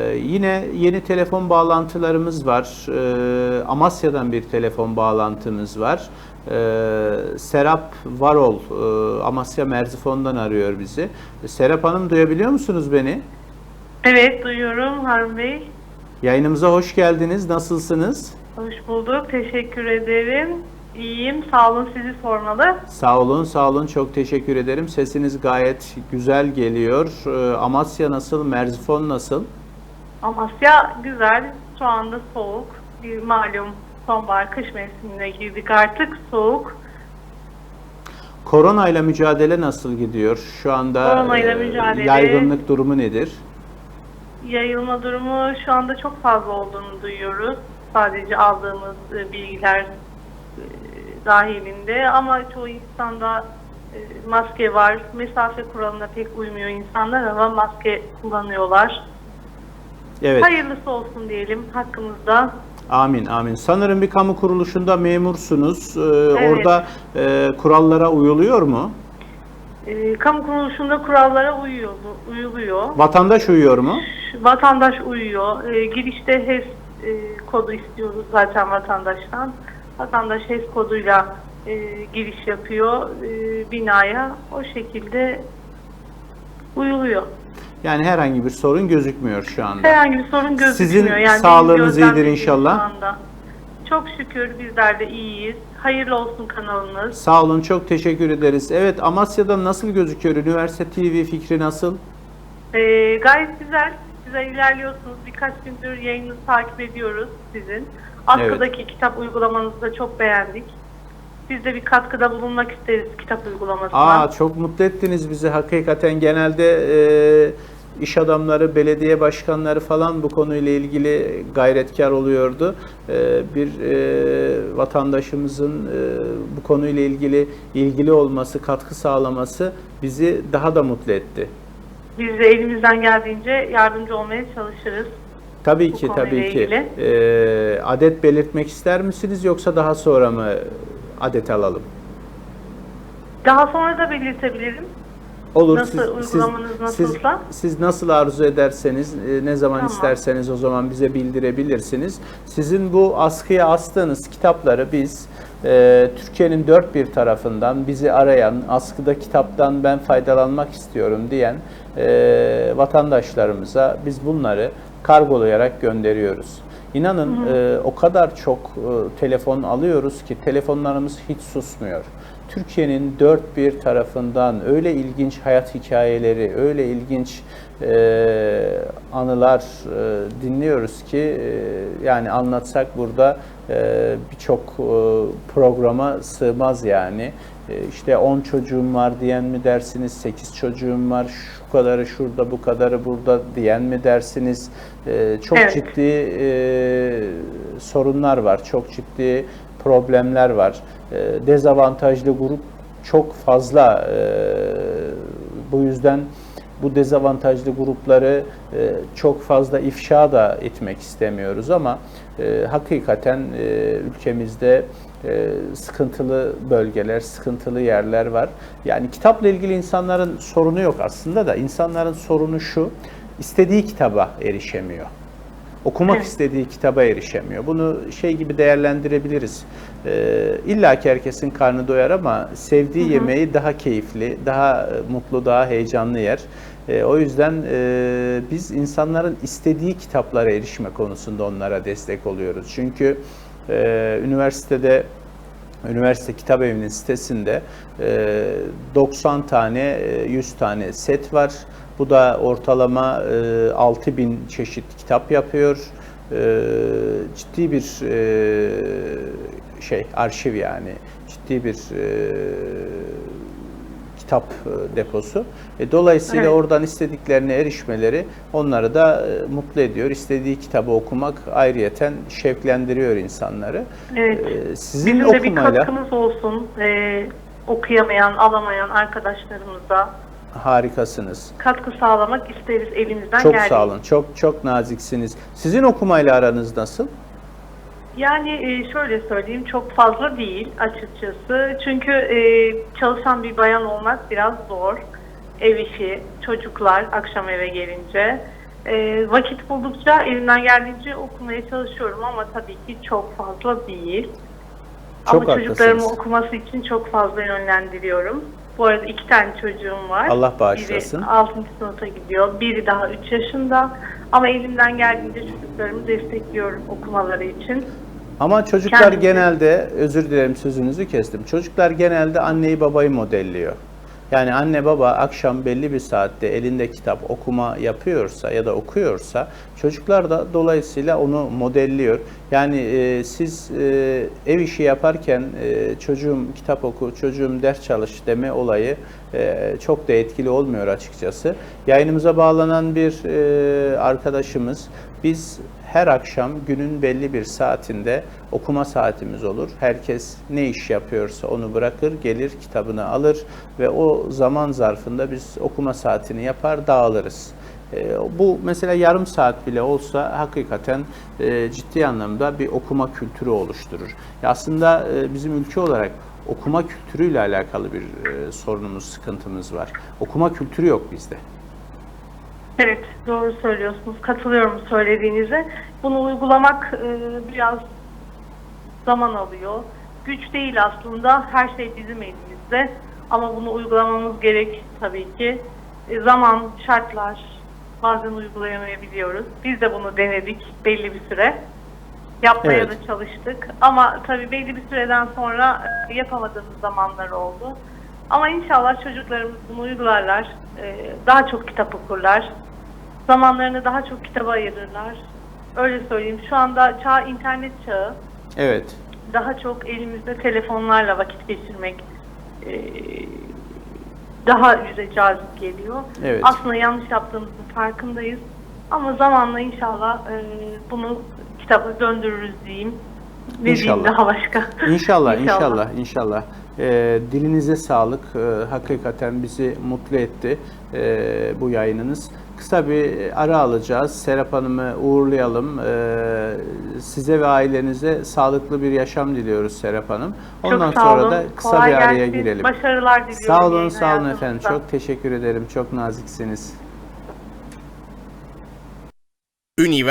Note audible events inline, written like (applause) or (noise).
Ee, Yine yeni telefon bağlantılarımız var. Ee, Amasya'dan bir telefon bağlantımız var. Ee, Serap Varol, e, Amasya Merzifon'dan arıyor bizi. Serap Hanım duyabiliyor musunuz beni? Evet duyuyorum Harun Bey. Yayınımıza hoş geldiniz. Nasılsınız? Hoş bulduk. Teşekkür ederim. İyiyim. Sağ olun sizi sormalı. Sağ olun, sağ olun. Çok teşekkür ederim. Sesiniz gayet güzel geliyor. Ee, Amasya nasıl? Merzifon nasıl? Amasya güzel. Şu anda soğuk. Bir malum sonbahar kış mevsimine girdik artık. Soğuk. Korona ile mücadele nasıl gidiyor? Şu anda e, mücadele- yaygınlık durumu nedir? Yayılma durumu şu anda çok fazla olduğunu duyuyoruz. Sadece aldığımız e, bilgiler e, dahilinde ama çoğu insanda e, maske var. Mesafe kuralına pek uymuyor insanlar ama maske kullanıyorlar. Evet. Hayırlısı olsun diyelim hakkımızda. Amin amin. Sanırım bir kamu kuruluşunda memursunuz. Ee, Evet. Orada e, kurallara uyuluyor mu? E, kamu kuruluşunda kurallara uyuyor, uyuluyor. Vatandaş uyuyor mu? Vatandaş uyuyor. E, girişte HES e, kodu istiyoruz zaten vatandaştan. Vatandaş HES koduyla e, giriş yapıyor e, binaya. O şekilde uyuluyor. Yani herhangi bir sorun gözükmüyor şu anda. Herhangi bir sorun gözükmüyor. Sizin yani sağlığınız iyidir inşallah. Çok şükür bizler de iyiyiz. Hayırlı olsun kanalınız. Sağ olun çok teşekkür ederiz. Evet Amasya'da nasıl gözüküyor? Üniversite TV fikri nasıl? Ee, gayet güzel. Güzel ilerliyorsunuz. Birkaç gündür yayınınızı takip ediyoruz sizin. Askıdaki kitap uygulamanızı da çok beğendik. Biz de bir katkıda bulunmak isteriz kitap uygulamasına. Aa çok mutlu ettiniz bizi. Hakikaten genelde e, iş adamları, belediye başkanları falan bu konuyla ilgili gayretkar oluyordu. E, bir e, vatandaşımızın e, bu konuyla ilgili ilgili olması, katkı sağlaması bizi daha da mutlu etti. Biz de elimizden geldiğince yardımcı olmaya çalışırız. Tabii Bu ki, tabii ki. ilgili. E, adet belirtmek ister misiniz yoksa daha sonra mı adet alalım? Daha sonra da belirtebilirim. Olur. Nasıl, uygulamanız siz, nasılsa? siz nasıl arzu ederseniz, e, ne zaman Tamam. isterseniz o zaman bize bildirebilirsiniz. Sizin bu askıya astığınız kitapları biz e, Türkiye'nin dört bir tarafından bizi arayan, askıda kitaptan ben faydalanmak istiyorum diyen e, vatandaşlarımıza biz bunları kargolayarak gönderiyoruz. İnanın e, o kadar çok e, telefon alıyoruz ki telefonlarımız hiç susmuyor. Türkiye'nin dört bir tarafından öyle ilginç hayat hikayeleri, öyle ilginç e, anılar e, dinliyoruz ki e, yani anlatsak burada e, birçok e, programa sığmaz yani. E, işte 10 çocuğum var diyen mi dersiniz, 8 çocuğum var, şu kadarı şurada, bu kadarı burada diyen mi dersiniz? E, çok Evet. ciddi e, sorunlar var, çok ciddi problemler var. E, dezavantajlı grup çok fazla. E, bu yüzden bu dezavantajlı grupları e, çok fazla ifşa da etmek istemiyoruz ama e, hakikaten e, ülkemizde sıkıntılı bölgeler, sıkıntılı yerler var. Yani kitapla ilgili insanların sorunu yok aslında da insanların sorunu şu, istediği kitaba erişemiyor okumak Evet. istediği kitaba erişemiyor. Bunu şey gibi değerlendirebiliriz. Ee, İlla ki herkesin karnı doyar ama sevdiği yemeği daha keyifli, daha e, mutlu, daha heyecanlı yer. Ee, o yüzden e, biz insanların istediği kitaplara erişme konusunda onlara destek oluyoruz. Çünkü e, üniversitede Üniversite Kitap Evi'nin sitesinde e, 90 tane, e, 100 tane set var. Bu da ortalama e, 6000 çeşit kitap yapıyor. E, Ciddi bir e, şey, arşiv yani. Ciddi bir e, kitap e, deposu. E, Dolayısıyla Evet. oradan istediklerine erişmeleri onları da e, mutlu ediyor. İstediği kitabı okumak ayrıyeten şevklendiriyor insanları. Evet. E, Sizin Bizim de bir okumayla katkımız olsun. Ee, okuyamayan, alamayan arkadaşlarımıza harikasınız. katkı sağlamak isteriz elimizden Çok geldiğince. sağ olun. Çok çok naziksiniz. Sizin okumayla aranız nasıl? Yani e, şöyle söyleyeyim çok fazla değil açıkçası. Çünkü e, çalışan bir bayan olmak biraz zor. Ev işi, çocuklar akşam eve gelince. E, vakit buldukça elimden geldiğince okumaya çalışıyorum ama tabii ki çok fazla değil. Çok ama haklısınız. okuması için çok fazla yönlendiriyorum. Bu arada iki tane çocuğum var. Allah bağışlasın. Biri 6. sınıfa gidiyor, biri daha 3 yaşında. Ama elimden geldiğince çocuklarımı destekliyorum okumaları için. Ama çocuklar Kendisi- genelde, özür dilerim sözünüzü kestim. Çocuklar genelde anneyi babayı modelliyor. Yani anne baba akşam belli bir saatte elinde kitap okuma yapıyorsa ya da okuyorsa çocuklar da dolayısıyla onu modelliyor. Yani e, siz e, ev işi yaparken e, çocuğum kitap oku, çocuğum ders çalış deme olayı e, çok da etkili olmuyor açıkçası. Yayınımıza bağlanan bir e, arkadaşımız biz her akşam günün belli bir saatinde okuma saatimiz olur. Herkes ne iş yapıyorsa onu bırakır, gelir kitabını alır ve o zaman zarfında biz okuma saatini yapar, dağılırız. E, bu mesela yarım saat bile olsa hakikaten e, ciddi anlamda bir okuma kültürü oluşturur. Aslında e, bizim ülke olarak okuma kültürüyle alakalı bir e, sorunumuz, sıkıntımız var. Okuma kültürü yok bizde. Evet, doğru söylüyorsunuz. Katılıyorum söylediğinize. Bunu uygulamak e, biraz zaman alıyor. Güç değil aslında. Her şey bizim elimizde. Ama bunu uygulamamız gerek tabii ki. E, zaman, şartlar bazen uygulayamayabiliyoruz. Biz de bunu denedik belli bir süre. Yapmaya Evet. da çalıştık. Ama tabii belli bir süreden sonra e, yapamadığımız zamanlar oldu. Ama inşallah çocuklarımız bunu uygularlar. e, Daha çok kitap okurlar. Zamanlarını daha çok kitaba ayırırlar. Öyle söyleyeyim. Şu anda çağ internet çağı. Evet. Daha çok elimizde telefonlarla vakit geçirmek e, daha bize cazip geliyor. Evet. Aslında yanlış yaptığımızın farkındayız. Ama zamanla inşallah e, bunu kitaba döndürürüz diyeyim. Ne diyeyim İnşallah. daha başka. İnşallah, (laughs) inşallah, inşallah. Ee, dilinize sağlık. Ee, hakikaten bizi mutlu etti ee, bu yayınınız. Kısa bir ara alacağız. Serap Hanım'ı uğurlayalım. Ee, size ve ailenize sağlıklı bir yaşam diliyoruz Serap Hanım. Ondan Çok sağ sonra olun. da kısa Kolay bir araya gelsin. girelim. Başarılar diliyorum. Sağ olun, sağ olun efendim. hayatınızda. Çok teşekkür ederim. Çok naziksiniz. Univers